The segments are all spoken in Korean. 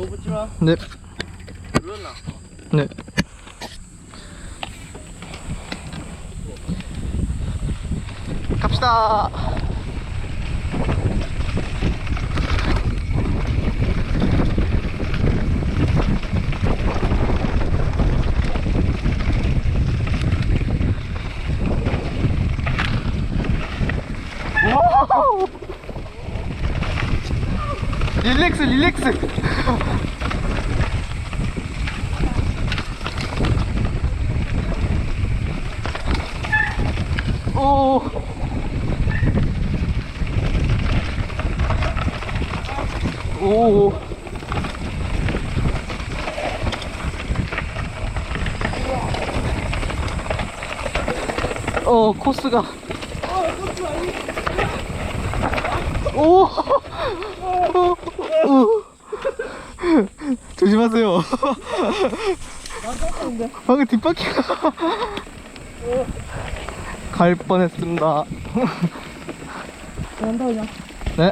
너무 붙지 마. 네. 눌렀나? 네. 갑시다. 릴렉스 릴렉스 오. 오. 어, 코스가. 오. 오. 오. 조심하세요. 방금 뒷바퀴가 갈 뻔했습니다. 간다 그냥. 네.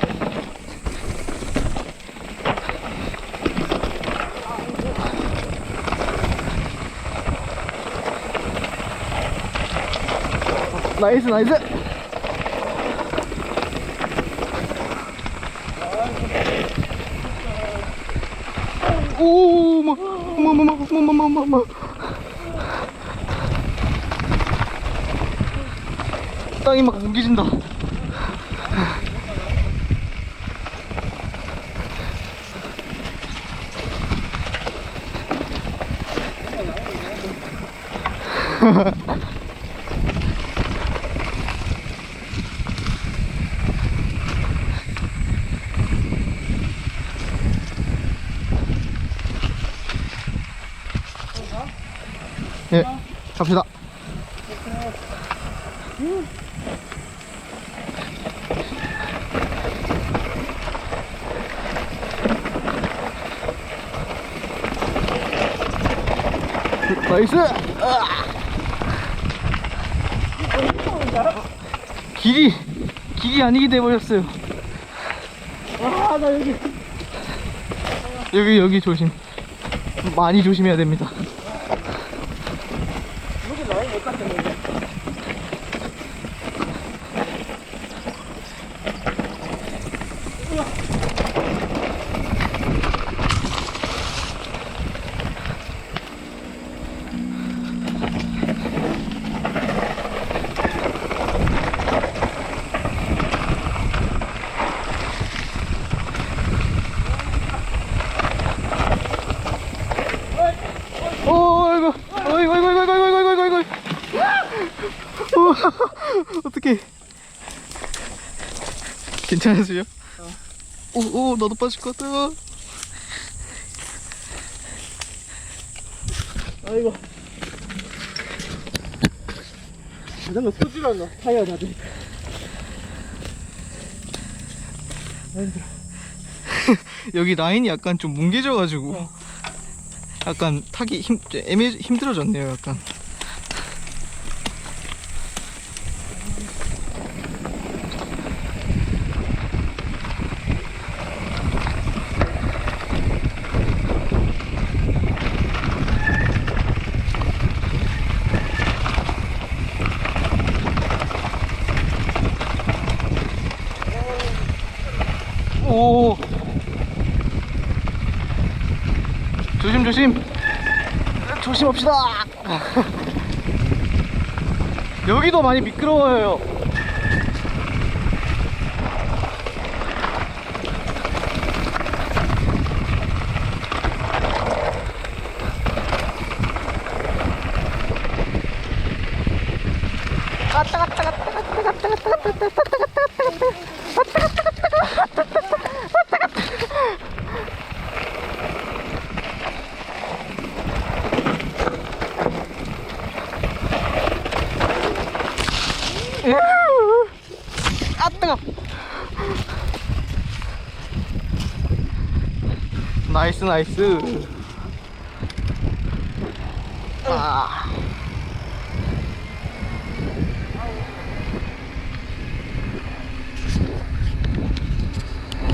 나이스 나이스. 오, 뭐, 뭐, 뭐, 뭐, 뭐, 뭐, 뭐, 뭐, 뭐. 땅이 막 뭉개진다. 예, 갑시다. 나이스! 아! 길이, 길이 아니게 돼버렸어요. 아, 나 여기. 여기, 여기 조심. 많이 조심해야 됩니다. ಕೊಡ್ತೀನಿ 어떡해. 괜찮으세요? 오, 오, 나도 빠질 것 같아. 아이고. 자전거 서질 않나? 타이어 나지. 여기 라인이 약간 좀 뭉개져가지고 어. 약간 타기 힘, 애매, 힘들어졌네요, 약간. 오. 조심 조심. 조심합시다. 여기도 많이 미끄러워요. 갔다 갔다 갔다 갔다 갔다 갔다 갔다 갔다 갔다 아 뜨거 나이스 나이스. 아